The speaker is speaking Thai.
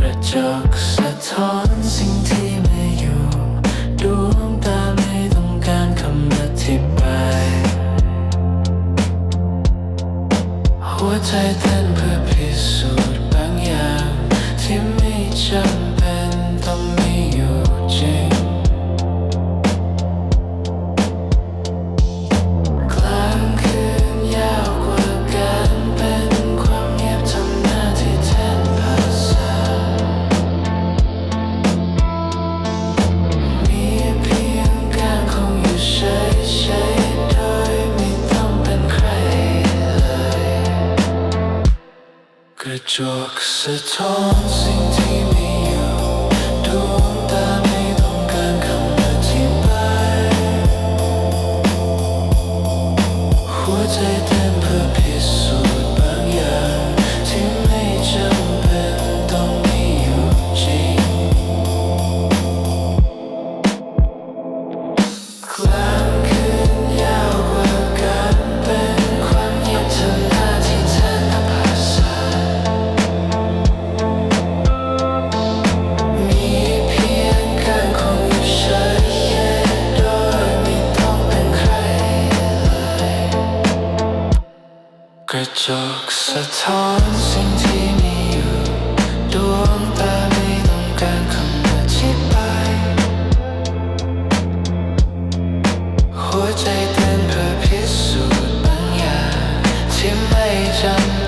กระจกสะท้อนสิ่งที่ไม่อยู่ดวงตาไม่ต้องการคำอธิบายหัวใจเต้นเพื่อพิสูจน์ ระจกสะท้อนสิ่งที่มีอยู่ดวงตาไม่ต้องการคำอธิบายหัวใจ กระจกสะท้อนสิ่งที่มีอยู่ดวงตาไม่ต้องการคำอธิบายหัวใจเต้นเพื่อพิสูจน์บางอย่างที่ไม่จำ